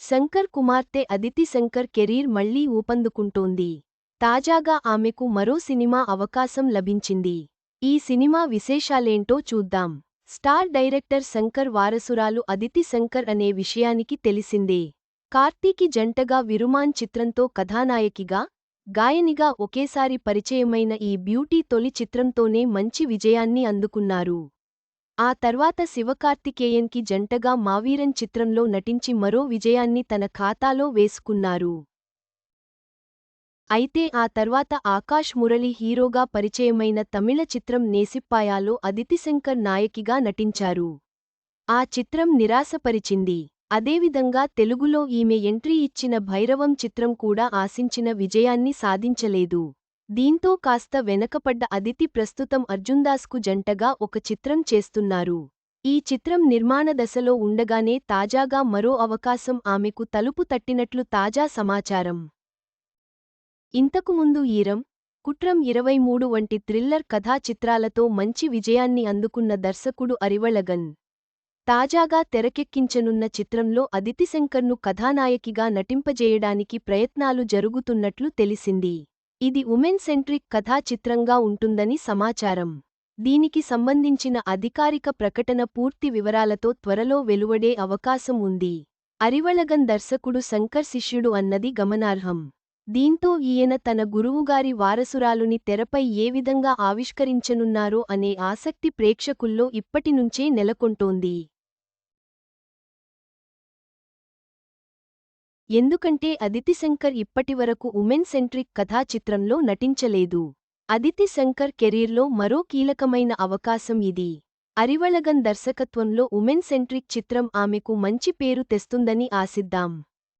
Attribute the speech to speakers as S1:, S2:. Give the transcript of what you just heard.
S1: శంకర్ కుమార్తె అదితి శంకర్ కెరీర్ మళ్ళీ ఊపందుకుంటోంది. తాజాగా ఆమెకు మరో సినిమా అవకాశం లభించింది. ఈ సినిమా విశేషాలేంటో చూద్దాం. స్టార్ డైరెక్టర్ శంకర్ వారసురాలు అదితి శంకర్ అనే విషయానికి తెలిసిందే. కార్తీకి జంటగా విరుమాన్ చిత్రంతో కథానాయకిగా గాయనిగా ఒకేసారి పరిచయమైన ఈ బ్యూటీ తొలి చిత్రంతోనే మంచి విజయాన్ని అందుకున్నారు. ఆ తర్వాత శివకార్తికేయన్కి జంటగా మావీరన్ చిత్రంలో నటించి మరో విజయాన్ని తన ఖాతాలో వేసుకున్నారు. అయితే ఆ తర్వాత ఆకాష్ మురళి హీరోగా పరిచయమైన తమిళ చిత్రం నేసిప్పాయాలో అదితిశంకర్ నాయకిగా నటించారు. ఆ చిత్రం నిరాశపరిచింది. అదేవిధంగా తెలుగులో ఈమె ఎంట్రీ ఇచ్చిన భైరవం చిత్రం కూడా ఆశించిన విజయాన్ని సాధించలేదు. దీంతో కాస్త వెనకపడ్డ అదితి ప్రస్తుతం అర్జున్దాస్కు జంటగా ఒక చిత్రం చేస్తున్నారు. ఈ చిత్రం నిర్మాణ దశలో ఉండగానే తాజాగా మరో అవకాశం ఆమెకు తలుపు తట్టినట్లు తాజా సమాచారం. ఇంతకుముందు ఈరం కుట్రం ఇరవై మూడు వంటి థ్రిల్లర్ కథా చిత్రాలతో మంచి విజయాన్ని అందుకున్న దర్శకుడు అరివళగన్. తాజాగా తెరకెక్కించనున్న చిత్రంలో అదితిశంకర్ను కథానాయకిగా నటింపజేయడానికి ప్రయత్నాలు జరుగుతున్నట్లు తెలిసింది. ఇది ఉమెన్ సెంట్రిక్ కథా చిత్రంగా ఉంటుందని సమాచారం. దీనికి సంబంధించిన అధికారిక ప్రకటన పూర్తి వివరాలతో త్వరలో వెలువడే అవకాశం ఉంది. అరివళగన్ దర్శకుడు శంకర్ శిష్యుడు అన్నది గమనార్హం. దీంతో ఈయన తన గురువుగారి వారసురాలుని తెరపై ఏ విధంగా ఆవిష్కరించనున్నారో అనే ఆసక్తి ప్రేక్షకుల్లో ఇప్పటినుంచే నెలకొంటోంది. ఎందుకంటే అదితి శంకర్ ఇప్పటివరకు ఉమెన్ సెంట్రిక్ కథా చిత్రంలో నటించలేదు. అదితి శంకర్ కెరీర్లో మరో కీలకమైన అవకాశం ఇది. అరివళగన్ దర్శకత్వంలో ఉమెన్ సెంట్రిక్ చిత్రం ఆమెకు మంచి పేరు తెస్తుందని ఆశిద్దాం.